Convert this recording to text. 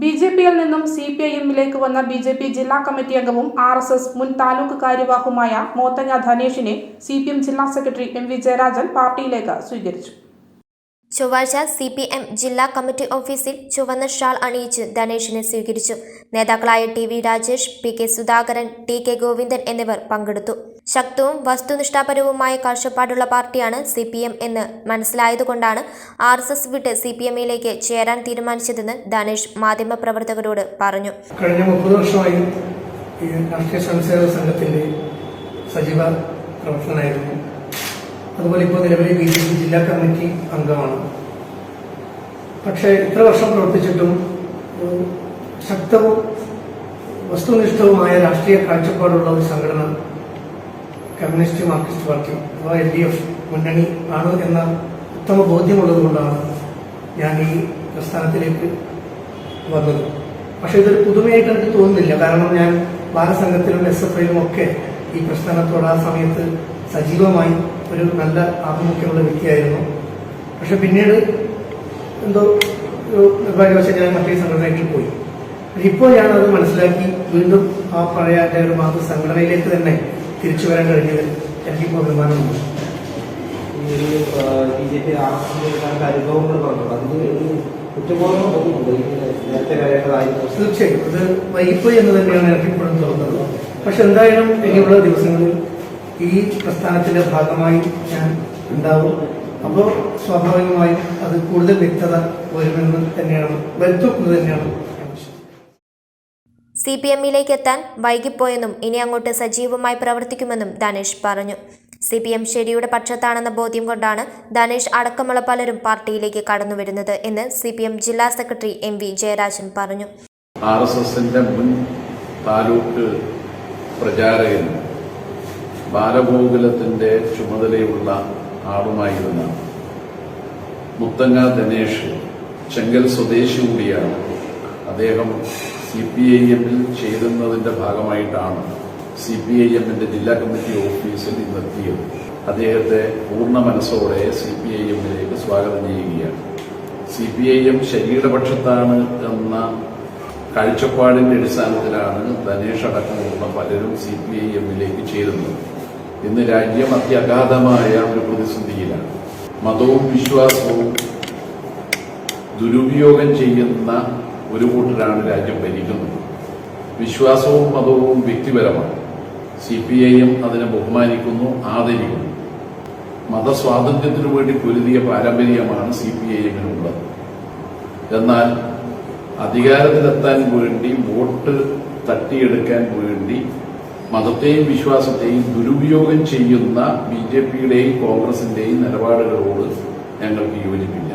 B J പിയിൽ നിന്നും C P I എമ്മിലേക്ക് വന്ന ബി ജെ പി ജില്ലാ കമ്മിറ്റി അംഗവും ആർ എസ് എസ് മുൻ താലൂക്ക് കാര്യവാഹുമായ മോത്തങ്ങ ധനേഷിനെ സി പി എം ജില്ലാ സെക്രട്ടറി എം വി ജയരാജൻ പാർട്ടിയിലേക്ക് സ്വീകരിച്ചു. ചൊവ്വാഴ്ച സി പി എം ജില്ലാ കമ്മിറ്റി ഓഫീസിൽ ചുവന്ന ഷാൾ അണിയിച്ച് ധനേഷിനെ സ്വീകരിച്ചു. നേതാക്കളായ T V Rajesh P K Sudhakaran T K Govindan എന്നിവർ പങ്കെടുത്തു. ശക്തവും വസ്തുനിഷ്ഠാപരവുമായ കാഴ്ചപ്പാടുള്ള പാർട്ടിയാണ് സി പി എം എന്ന് മനസ്സിലായതുകൊണ്ടാണ് ആർ എസ് എസ് വിട്ട് സി പി എമ്മിലേക്ക് ചേരാൻ തീരുമാനിച്ചതെന്ന് ധനേഷ് മാധ്യമപ്രവർത്തകരോട് പറഞ്ഞു. കഴിഞ്ഞ മുപ്പത് വർഷമായി സജീവ പ്രവർത്തനമായിരുന്നു അതുപോലെ ഇപ്പോൾ നിലവിലെ ബി ജെ പി ജില്ലാ കമ്മിറ്റി അംഗമാണ്. പക്ഷേ ഇത്ര വർഷം പ്രവർത്തിച്ചിട്ടും ശക്തവും വസ്തുനിഷ്ഠവുമായ രാഷ്ട്രീയ കാഴ്ചപ്പാടുള്ള ഒരു സംഘടന കമ്മ്യൂണിസ്റ്റ് മാർക്സിസ്റ്റ് പാർട്ടി അഥവാ എൽ ഡി എഫ് മുന്നണി ആണ് എന്ന ഉത്തമ ബോധ്യമുള്ളതുകൊണ്ടാണ് ഞാൻ ഈ പ്രസ്ഥാനത്തിലേക്ക് വന്നത്. പക്ഷേ ഇതൊരു പുതുമയായിട്ട് എനിക്ക് തോന്നുന്നില്ല. കാരണം ഞാൻ ബാലസംഘത്തിലും എസ് എഫ് ഐയിലും ഒക്കെ ഈ പ്രസ്ഥാനത്തോട് ആ സമയത്ത് സജീവമായി ഒരു നല്ല ആഭിമുഖ്യമുള്ള വ്യക്തിയായിരുന്നു. പക്ഷെ പിന്നീട് എന്തോ ഒരു നിർഭാഗ്യവശാൽ ഞാൻ മറ്റൊരു സംഘടനയിൽ പോയി. ഇപ്പോൾ ഞാൻ അത് മനസ്സിലാക്കി വീണ്ടും ആ പഴയ എന്റെ ഒരു മാതൃ സംഘടനയിലേക്ക് തന്നെ തിരിച്ചു വരാൻ കഴിഞ്ഞതിൽ എനിക്കിപ്പോൾ അഭിമാനമുണ്ട്. B J P R S എസിന്റെ അനുഭവങ്ങൾ പറഞ്ഞു അതിന് ഒരു കുറ്റബോധം തോന്നുന്നുണ്ട് ഈ നേരത്തെ തീർച്ചയായും. അത് വൈകിപ്പോയി എന്ന് തന്നെയാണ് എനിക്ക് ഇപ്പോഴും തോന്നുന്നത്. പക്ഷെ എന്തായാലും ഇനിയുള്ള ദിവസങ്ങളിൽ ഈ പ്രസ്ഥാനത്തിന്റെ ഭാഗമായി ഞാൻ ഉണ്ടാവും. അപ്പോൾ സ്വാഭാവികമായും അത് കൂടുതൽ വ്യക്തത വരുമെന്ന് തന്നെയാണ് വരുത്തുന്നത് തന്നെയാണ്. സി പി എമ്മിലേക്ക് എത്താൻ വൈകിപ്പോയെന്നും ഇനി അങ്ങോട്ട് സജീവമായി പ്രവർത്തിക്കുമെന്നും ധനേഷ് പറഞ്ഞു. സി പി എം ശരിയുടെ പക്ഷത്താണെന്ന ബോധ്യം കൊണ്ടാണ് ധനേഷ് അടക്കമുള്ള പലരും പാർട്ടിയിലേക്ക് കടന്നുവരുന്നത് എന്ന് സി പി എം ജില്ലാ സെക്രട്ടറി എം വി ജയരാജൻ പറഞ്ഞു. ആർ എസ് എസിന്റെ മുൻ താലൂക്ക് പ്രചാരകനും ബാലഗോകുലത്തിന്റെ ചുമതലയുള്ള ആളുമായിരുന്ന മുത്തങ്ങ ദിനേഷ് ചെങ്കൽ സ്വദേശി കൂടിയാണ്. അദ്ദേഹം സി പി ഐ എമ്മിൽ ചേരുന്നതിന്റെ ഭാഗമായിട്ടാണ് സി പി ഐ എമ്മിന്റെ ജില്ലാ കമ്മിറ്റി ഓഫീസിൽ ഇന്നെത്തിയത്. അദ്ദേഹത്തെ പൂർണ മനസ്സോടെ സി പി ഐ എമ്മിലേക്ക് സ്വാഗതം ചെയ്യുകയാണ്. സി പി ഐ എം ശരീരപക്ഷത്താണ് എന്ന കാഴ്ചപ്പാടിന്റെ അടിസ്ഥാനത്തിലാണ് ധനേഷ് അടക്കമുള്ള പലരും സി പി ഐ എമ്മിലേക്ക് ചേരുന്നത്. ഇന്ന് രാജ്യം അത്യഗാധമായ ഒരു പ്രതിസന്ധിയിലാണ്. മതവും വിശ്വാസവും ദുരുപയോഗം ചെയ്യുന്ന ഒരു കൂട്ടരാണ് രാജ്യം ഭരിക്കുന്നത്. വിശ്വാസവും മതവും വ്യക്തിപരമാണ്. സി പി ഐ എം അതിനെ ബഹുമാനിക്കുന്നു ആദരിക്കുന്നു. മതസ്വാതന്ത്ര്യത്തിനു വേണ്ടി പൊരുതിയ പാരമ്പര്യമാണ് സി പി ഐ എമ്മിനുള്ളത് എന്നാൽ അധികാരത്തിലെത്താൻ വേണ്ടി വോട്ട് തട്ടിയെടുക്കാൻ വേണ്ടി മതത്തെയും വിശ്വാസത്തെയും ദുരുപയോഗം ചെയ്യുന്ന ബി ജെ പിയുടെയും കോൺഗ്രസിന്റെയും നിലപാടുകളോട് ഞങ്ങൾക്ക് യോജിപ്പില്ല.